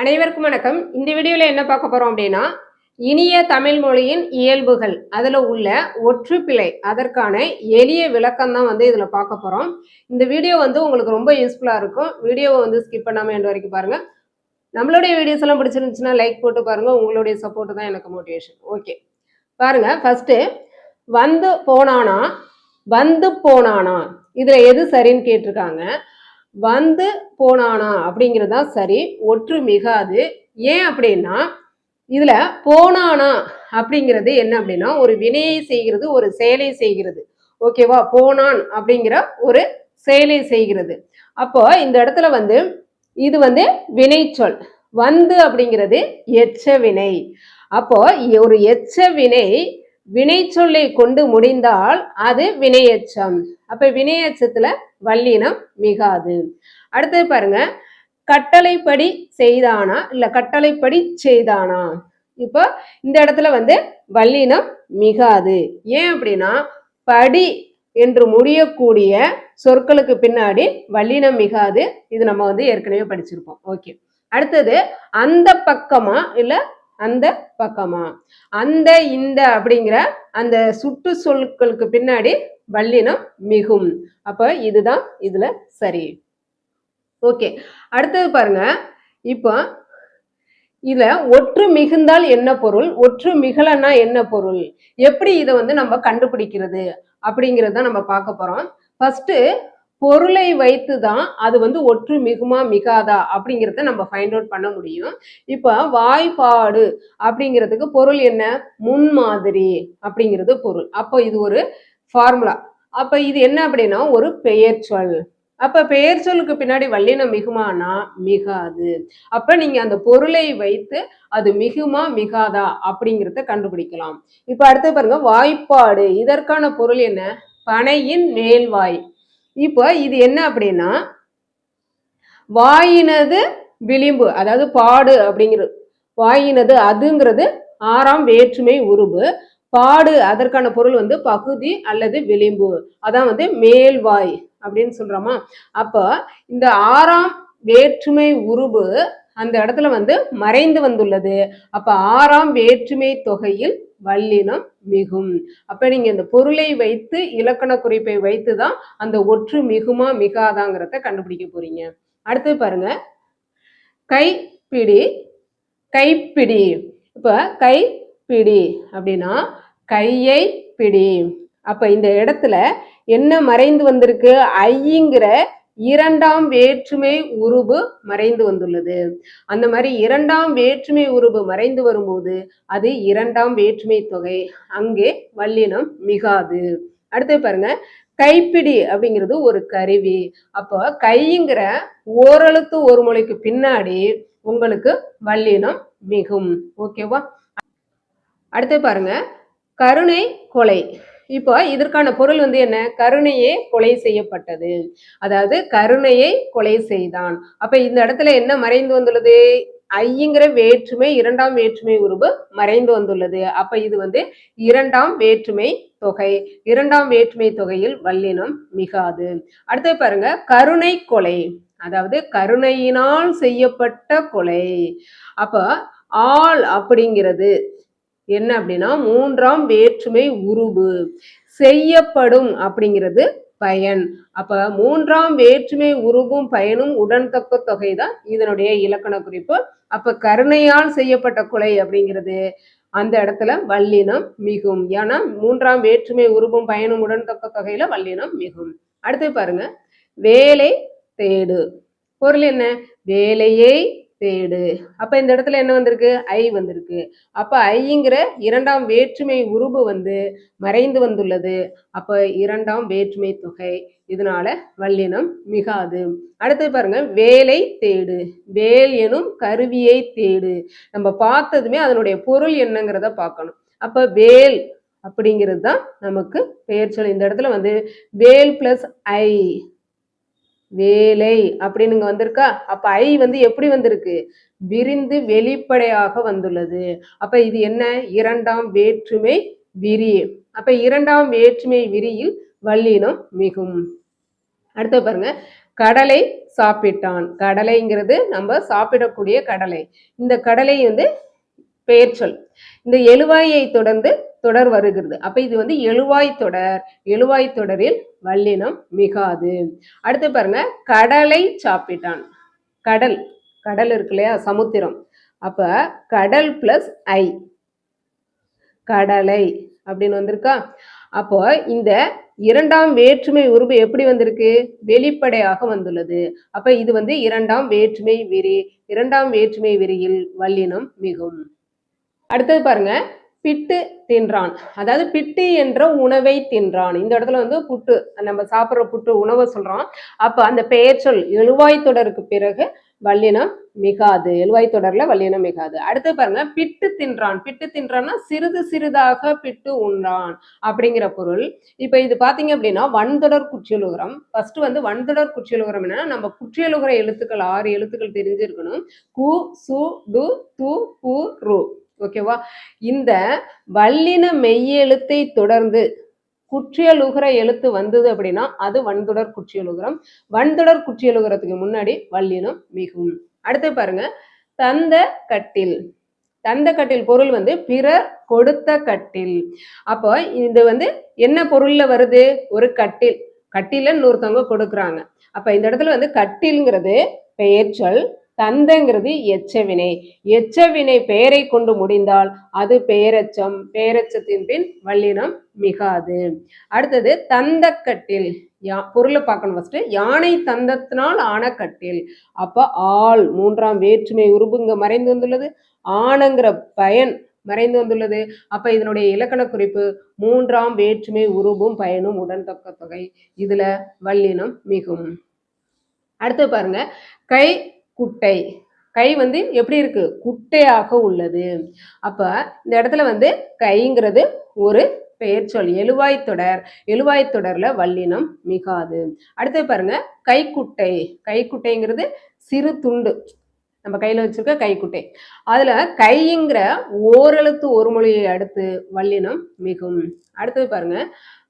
அனைவருக்கும் வணக்கம். இந்த வீடியோவில் என்ன பார்க்க போகிறோம் அப்படின்னா இனிய தமிழ் மொழியின் இயல்புகள். அதில் உள்ள ஒற்றுப்பிழை அதற்கான எளிய விளக்கம் தான் வந்து இதில் பார்க்க போகிறோம் இந்த வீடியோ வந்து உங்களுக்கு ரொம்ப யூஸ்ஃபுல்லாக இருக்கும். வீடியோவை வந்து ஸ்கிப் பண்ணாமல் எண்டு வரைக்கும் பாருங்கள் நம்மளுடைய வீடியோஸ் எல்லாம் பிடிச்சிருந்துச்சுன்னா லைக் போட்டு பாருங்கள் உங்களுடைய சப்போர்ட் தான் எனக்கு மோட்டிவேஷன் ஓகே பாருங்கள் ஃபஸ்ட்டு வந்து போனானா வந்து போனானா? இதில் எது சரின்னு கேட்டிருக்காங்க. வந்து போனானா அப்படிங்கிறது தான் சரி ஒற்று மிகாது ஏன் அப்படின்னா இதுல போனானா அப்படிங்கிறது என்ன அப்படின்னா ஒரு வினையை செய்கிறது ஒரு செயலை செய்கிறது. ஓகேவா போனான் அப்படிங்கிற ஒரு செயலை செய்கிறது. அப்போ இந்த இடத்துல வந்து இது வந்து வினைச்சொல். வந்து அப்படிங்கிறது எச்ச வினை. அப்போ ஒரு எச்ச வினை வினைச்சொல்லை கொண்டு முடிந்தால் அது வினையச்சம். அப்ப வினையச்சத்துல வல்லினம் மிகாது. அடுத்தது பாருங்க கட்டளைப்படி செய்தானா இல்ல கட்டளைப்படி செய்தானா? இப்போ இந்த இடத்துல வந்து வல்லினம் மிகாது. ஏன் அப்படின்னா படி என்று முடியக்கூடிய சொற்களுக்கு பின்னாடி வல்லினம் மிகாது. இது நம்ம வந்து ஏற்கனவே படிச்சிருப்போம். ஓகே. அடுத்தது அந்த பக்கமா இல்ல அந்த பக்கமா. அந்த இந்த அப்படிங்கிற அந்த சுட்டு சொற்களுக்கு பின்னாடி வல்லினம் மிகும். அப்ப இதுதான் இதுல சரி. ஓகே. அடுத்தது பாருங்க. இப்போ இதுல ஒற்று மிகுந்தால் என்ன பொருள்? ஒற்று மிகலன்னா என்ன பொருள்? எப்படி இதை வந்து நம்ம கண்டுபிடிக்கிறது? அப்படிங்கிறத நம்ம பார்க்க போறோம். ஃபர்ஸ்ட் பொருளை வைத்து தான் அது வந்து ஒற்று மிகுமா மிகாதா அப்படிங்கிறத நம்ம ஃபைண்ட் அவுட் பண்ண முடியும். இப்போ வாய்ப்பாடு அப்படிங்கிறதுக்கு பொருள் என்ன? முன்மாதிரி அப்படிங்கிறது பொருள். அப்போ இது ஒரு ஃபார்முலா அப்போ இது என்ன அப்படின்னா ஒரு பெயர்ச்சொல் அப்போ அப்ப பெயர் சொல்லுக்கு பின்னாடி வல்லினம் மிகுமானா? மிகாது. அப்ப நீங்க அந்த பொருளை வைத்து அது மிகுமா மிகாதா அப்படிங்கிறத கண்டுபிடிக்கலாம். இப்ப அடுத்து பாருங்க வாய்ப்பாடு. இதற்கான பொருள் என்ன? பனையின் மேல்வாய். இப்போ இது என்ன அப்படின்னா வாயினது விளிம்பு அதாவது பாடு அப்படிங்கிறது வாயினது அதுங்கிறது ஆறாம் வேற்றுமை உருபு பாடு அதற்கான பொருள் வந்து பகுதி அல்லது விளிம்பு. அதான் வந்து மேல்வாய் அப்படின்னு சொல்றோமா? அப்போ இந்த ஆறாம் வேற்றுமை உருபு அந்த இடத்துல வந்து மறைந்து வந்துள்ளது. அப்ப ஆறாம் வேற்றுமை தொகையில் வல்லினம் மிகும். அப்ப நீங்க இந்த பொருளை வைத்து இலக்கண குறிப்பை வைத்து தான் அந்த ஒற்று மிகுமா மிகாதாங்கிறத கண்டுபிடிக்க போறீங்க. அடுத்து பாருங்க. கைப்பிடி கைப்பிடி. இப்ப கைப்பிடி அப்படின்னா கையை பிடி. அப்ப இந்த இடத்துல என்ன மறைந்து வந்திருக்கு? ஐங்கிற இரண்டாம் வேற்றுமை உருபு மறைந்து வந்துள்ளது. அந்த மாதிரி இரண்டாம் வேற்றுமை உருபு மறைந்து வரும்போது அது இரண்டாம் வேற்றுமை தொகை. அங்கே வல்லினம் மிகாது. அடுத்து பாருங்க கைப்பிடி அப்படிங்கிறது ஒரு கருவி. அப்போ கைங்கிற ஓரெழுத்து ஒரு மொழிக்கு பின்னாடி உங்களுக்கு வல்லினம் மிகும். ஓகேவா? அடுத்து பாருங்க கருணை கொலை. இப்போ இதற்கான பொருள் வந்து என்ன? கருணையே கொலை செய்யப்பட்டது. அதாவது கருணையை கொலை செய்தான். அப்ப இந்த இடத்துல என்ன மறைந்து வந்துள்ளது? ஐங்கிற வேற்றுமை இரண்டாம் வேற்றுமை உருவு மறைந்து வந்துள்ளது. அப்ப இது வந்து இரண்டாம் வேற்றுமை தொகை. இரண்டாம் வேற்றுமை தொகையில் வல்லினம் மிகாது. அடுத்து பாருங்க கருணை கொலை. அதாவது கருணையினால் செய்யப்பட்ட கொலை. அப்ப ஆள் அப்படிங்கிறது என்ன அப்படின்னா மூன்றாம் வேற்றுமை உருவு செய்யப்படும் அப்படிங்கிறது பயன். அப்ப மூன்றாம் வேற்றுமை உருவும் பயனும் உடன்தக்க தொகை தான் இதனுடைய இலக்கண குறிப்பு. அப்ப கருணையால் செய்யப்பட்ட கொலை அப்படிங்கிறது அந்த இடத்துல வல்லினம் மிகும். ஏன்னா மூன்றாம் வேற்றுமை உருவும் பயனும் உடன்தக்க தொகையில வல்லினம் மிகும். அடுத்து பாருங்க வேலை தேடு. பொருள் என்ன? வேலையை தேடு. அப்ப இந்த இடத்துல என்ன வந்திருக்கு? ஐ வந்திருக்கு. அப்ப ஐங்கிற இரண்டாம் வேற்றுமை உருபு வந்து மறைந்து வந்துள்ளது. அப்ப இரண்டாம் வேற்றுமை தொகை. இதனால வல்லினம் மிகாது. அடுத்தது பாருங்க வேலை தேடு. வேல் எனும் கருவியை தேடு. நம்ம பார்த்ததுமே அதனுடைய பொருள் என்னங்கிறத பார்க்கணும். அப்ப வேல் அப்படிங்கிறது தான் நமக்கு பெயர் சொல். இந்த இடத்துல வந்து வேல் பிளஸ் ஐ வேலை அப்படின்னுங்க வந்திருக்கா? அப்ப ஐ வந்து எப்படி வந்திருக்கு? விரிந்து வெளிப்படையாக வந்துள்ளது. அப்ப இது என்ன? இரண்டாம் வேற்றுமை விரி. அப்ப இரண்டாம் வேற்றுமை விரியில் வல்லினம் மிகும். அடுத்து பாருங்க. கடலை சாப்பிட்டான். கடலைங்கிறது நம்ம சாப்பிடக்கூடிய கடலை. இந்த கடலை வந்து பெயர்ச்சொல் இந்த எழுவாயை தொடர்ந்து தொடர் வருகிறது. அப்ப இது வந்து எழுவாய் தொடர். எழுவாய் தொடரில் வல்லினம் மிகாது. அடுத்து பாருங்க கடலை சாப்பிட்டான். கடல் கடல் இருக்கு இல்லையா? சமுத்திரம். அப்ப கடல் பிளஸ் ஐ. கடலை அப்படின்னு வந்திருக்கா? அப்போ இந்த இரண்டாம் வேற்றுமை உருவு எப்படி வந்திருக்கு? வெளிப்படையாக வந்துள்ளது. அப்ப இது வந்து இரண்டாம் வேற்றுமை விரி இரண்டாம் வேற்றுமை விரியில் வல்லினம் மிகும். அடுத்தது பாருங்க பிட்டு தின்றான். அதாவது பிட்டு என்ற உணவை தின்றான். இந்த இடத்துல வந்து புட்டு நம்ம சாப்பிட்ற புட்டு உணவை சொல்றோம் அப்ப அந்த பெயர் சொல் எழுவாய் தொடருக்கு பிறகு வல்லினம் மிகாது. எழுவாய் தொடர்ல வல்லினம் மிகாது. அடுத்து பாருங்க பிட்டு தின்றான். பிட்டு தின்றான்னா சிறிது சிறிதாக பிட்டு உண்றான் அப்படிங்கிற பொருள். இப்ப இது பாத்தீங்க அப்படின்னா வன்தொடர் குற்றியலுகரம். ஃபர்ஸ்ட் வந்து வன்தொடர் குற்றியலுகரம் என்னன்னா நம்ம குற்றியலுகர எழுத்துக்கள் ஆறு எழுத்துக்கள் தெரிஞ்சிருக்கணும். கு சு டு து பு ரு. ஓகேவா? இந்த வல்லின மெய்யெழுத்தை தொடர்ந்து குற்றியலுகர எழுத்து வந்தது அப்படின்னா அது வன்தொடர் குற்றியலுகரம். வன்தொடர் குற்றியலுகரத்துக்கு முன்னாடி வல்லினம் மிகும். அடுத்து பாருங்க. தந்த கட்டில். தந்த கட்டில் பொருள் வந்து பிறர் கொடுத்த கட்டில். அப்போ இது வந்து என்ன பொருள்ல வருது? ஒரு கட்டில். கட்டில இன்னொருத்தவங்க கொடுக்குறாங்க. அப்ப இந்த இடத்துல வந்து கட்டில்ங்கிறது பெயர்ச்சொல் தந்தைங்கிறது எச்சவினை. எச்சவினை பெயரை கொண்டு முடிந்தால் அது பெயரச்சம் பெயரச்சத்தின் பின் வல்லினம் மிகாது. அடுத்தது தந்தக்கட்டில். யா பொருளை பார்க்கணும் ஃபர்ஸ்ட் யானை தந்தத்தினால் ஆன கட்டில். ஆள் மூன்றாம் வேற்றுமை உருபுங்க மறைந்து வந்துள்ளது. ஆனங்கிற பயன் மறைந்து வந்துள்ளது. அப்ப இதனுடைய இலக்கண குறிப்பு மூன்றாம் வேற்றுமை உருவும் பயனும் உடன்தொக்க தொகை. இதுல வல்லினம் மிகும். அடுத்து பாருங்க. கை குட்டை. கை வந்து எப்படி இருக்கு? குட்டையாக உள்ளது. அப்ப இந்த இடத்துல வந்து கைங்கிறது ஒரு பெயர் சொல் எழுவாய் தொடர். எழுவாய் தொடர்ல வல்லினம் மிகாது. அடுத்து பாருங்க கைக்குட்டை. கைக்குட்டைங்கிறது சிறு துண்டு. நம்ம கையில வச்சிருக்க கைக்குட்டை. அதுல கைங்கிற ஓரெழுத்து ஒரு மொழியை அடுத்து வல்லினம் மிகும். அடுத்தது பாருங்க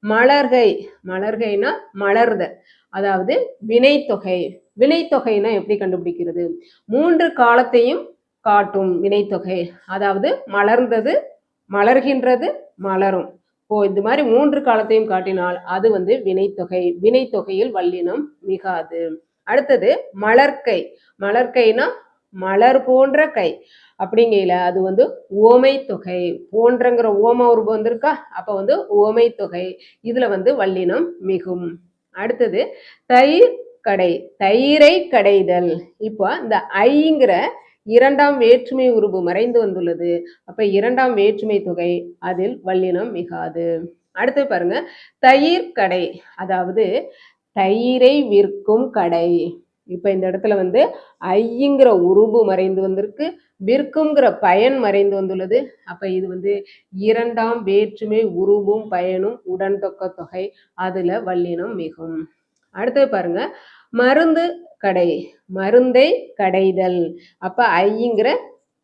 மலர்கை. மலர்கைனா மலர்த அதாவது வினைத்தொகை. வினைத்தொகைனா எப்படி கண்டுபிடிக்கிறது? மூன்று காலத்தையும் காட்டும் வினைத்தொகை. அதாவது மலர்ந்தது மலர்கின்றது மலரும். இப்போ இந்த மாதிரி மூன்று காலத்தையும் காட்டினால் அது வந்து வினைத்தொகை. வினைத்தொகையில் வல்லினம் மிகாது. அடுத்தது மலர்க்கை. மலர்க்கைனா மலர் போன்ற கை. அப்படிங்கையில அது வந்து ஓமை தொகை போன்றங்கிற ஓம உருவம் வந்திருக்கா? அப்ப வந்து ஓமை தொகை இதுல வந்து வல்லினம் மிகும். அடுத்தது தயிர் கடை தயிரை கடைதல். இப்போ இந்த ஐங்கிற இரண்டாம் வேற்றுமை உருவு மறைந்து வந்துள்ளது. அப்ப இரண்டாம் வேற்றுமை தொகை அதில் வல்லினம் மிகாது. அடுத்து பாருங்க. தயிர் கடை அதாவது தயிரை விற்கும் கடை. இப்ப இந்த இடத்துல வந்து ஐங்கிற உருவு மறைந்து வந்திருக்கு. விற்குங்கிற பயன் மறைந்து வந்துள்ளது. அப்ப இது வந்து இரண்டாம் வேற்றுமை உருவும் பயனும் உடன்தொக்க தொகை அதுல வல்லினம் மிகும். அடுத்தது பாருங்க. மருந்து கடை மருந்தை கடைதல். அப்ப ஐங்கிற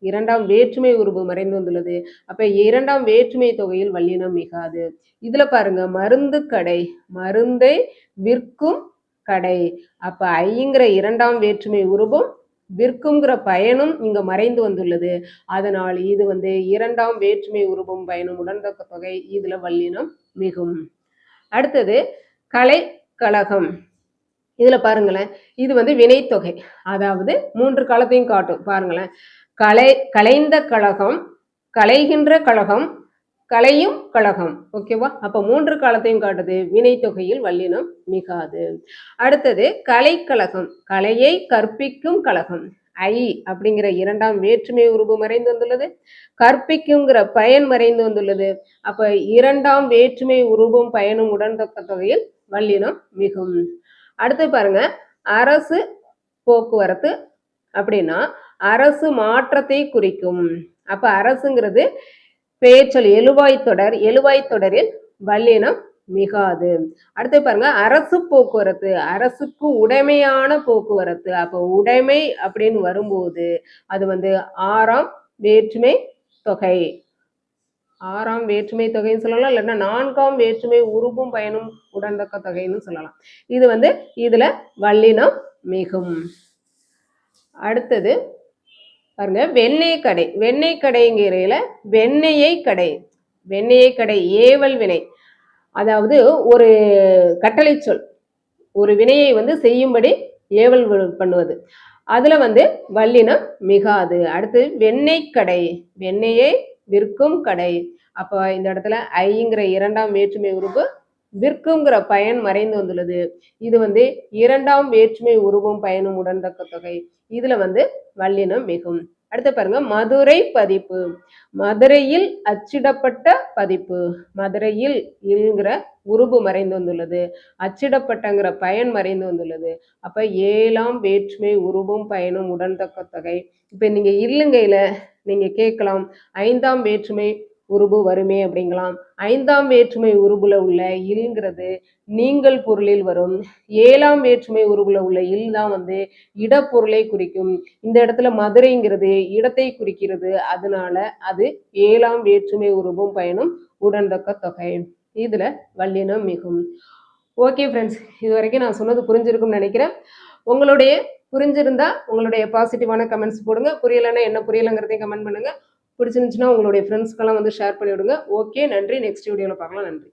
இரண்டாம் வேற்றுமை உருவு மறைந்து வந்துள்ளது. அப்ப இரண்டாம் வேற்றுமை தொகையில் வல்லினம் மிகாது. இதுல பாருங்க மருந்து கடை மருந்தை விற்கும் கடை. அப்ப ஐங்கிற இரண்டாம் வேற்றுமை உருவும் விற்குங்கிற பயனும் இங்க மறைந்து வந்துள்ளது. அதனால் இது வந்து இரண்டாம் வேற்றுமை உருவும் பயனும் உடன்தக்க தொகை இதுல வல்லினம் மிகும். அடுத்தது கலை கழகம். இதில் பாருங்களேன் இது வந்து வினைத்தொகை. அதாவது மூன்று காலத்தையும் காட்டும். பாருங்களேன் கலை கலைந்த கழகம் கலைகின்ற கழகம் கலையும் கழகம். ஓகேவா அப்போ மூன்று காலத்தையும் காட்டுது. வினைத்தொகையில் வல்லினம் மிகாது. அடுத்தது கலைக்கழகம். கலையை கற்பிக்கும் கழகம். ஐ அப்படிங்கிற இரண்டாம் வேற்றுமை உருவு மறைந்து வந்துள்ளது. கற்பிக்குங்கிற பயன் மறைந்து வந்துள்ளது. அப்ப இரண்டாம் வேற்றுமை உருவும் பயனும் உடன்தொக்க தொகையில் வல்லினம் மிகும். அடுத்து பாருங்க அரசு போக்குவரத்து அப்படின்னா அரசு மாற்றத்தை குறிக்கும். அப்ப அரசுங்கிறது பேச்சல் எழுவாய் தொடர் எழுவாய் தொடரில் வல்லினம் மிகாது. அடுத்து பாருங்க அரசு போக்குவரத்து அரசுக்கு உடைமையான போக்குவரத்து. அப்ப உடைமை அப்படின்னு வரும்போது அது வந்து ஆறாம் வேற்றுமை தொகை. ஆறாம் வேற்றுமை தொகைன்னு சொல்லலாம் இல்லைன்னா நான்காம் வேற்றுமை உருபும் பயனும் உடன்தக்க தொகைன்னு சொல்லலாம். இது வந்து இதுல வல்லினம் மிகும். அடுத்தது பாருங்க வெண்ணெய் கடை. வெண்ணெய் கடைங்கிறையில வெண்ணெயை கடை. வெண்ணெயை கடை ஏவல் வினை. அதாவது ஒரு கட்டளை சொல். ஒரு வினையை வந்து செய்யும்படி ஏவல் பண்ணுவது. அதுல வந்து வல்லினம் மிகாது. அடுத்து வெண்ணெய் கடை. வெண்ணெயை விற்கும் கடை. அப்போ இந்த இடத்துல ஐங்கிற இரண்டாம் வேற்றுமை உருவு விற்குங்கிற பயன் மறைந்து வந்துள்ளது. இது வந்து இரண்டாம் வேற்றுமை உருவும் பயனும் உடன்தக்க தொகை. இதுல வந்து வல்லினம் மிகும். அடுத்து பாருங்க மதுரை பதிப்பு. மதுரையில் அச்சிடப்பட்ட பதிப்பு. மதுரையில் இல்ங்கிற உருபு மறைந்து வந்துள்ளது. அச்சிடப்பட்டங்கிற பயன் மறைந்து வந்துள்ளது. அப்ப ஏழாம் வேற்றுமை உருவும் பயனும் உடன்தக்க தொகை. இப்ப நீங்க இல்லுங்கையில நீங்கள் கேட்கலாம் ஐந்தாம் வேற்றுமை உருபு வருமே அப்படிங்கலாம். ஐந்தாம் வேற்றுமை உருபுல உள்ள இல்ங்கிறது நீங்கள் பொருளில் வரும். ஏழாம் வேற்றுமை உருபுல உள்ள இல் தான் வந்து இடப்பொருளை குறிக்கும். இந்த இடத்துல மதுரைங்கிறது இடத்தை குறிக்கிறது. அதனால அது ஏழாம் வேற்றுமை உருவும் பயனும் உடன்தக்க தொகை. இதுல வல்லினம் மிகும். ஓகே ஃப்ரெண்ட்ஸ் இது வரைக்கும் நான் சொன்னது புரிஞ்சிருக்கும்னு நினைக்கிறேன். உங்களுடைய புரிஞ்சிருந்தா உங்களுடைய பாசிட்டிவான கமெண்ட்ஸ் போடுங்க. புரியலைன்னா என்ன புரியலைங்கிறதையும் கமெண்ட் பண்ணுங்க. பிடிச்சிருந்துச்சுன்னா உங்களுடைய ஃப்ரெண்ட்ஸ்க்கெல்லாம் வந்து ஷேர் பண்ணிவிடுங்க. ஓகே நன்றி. நெக்ஸ்ட் வீடியோவில் பார்க்கலாம். நன்றி.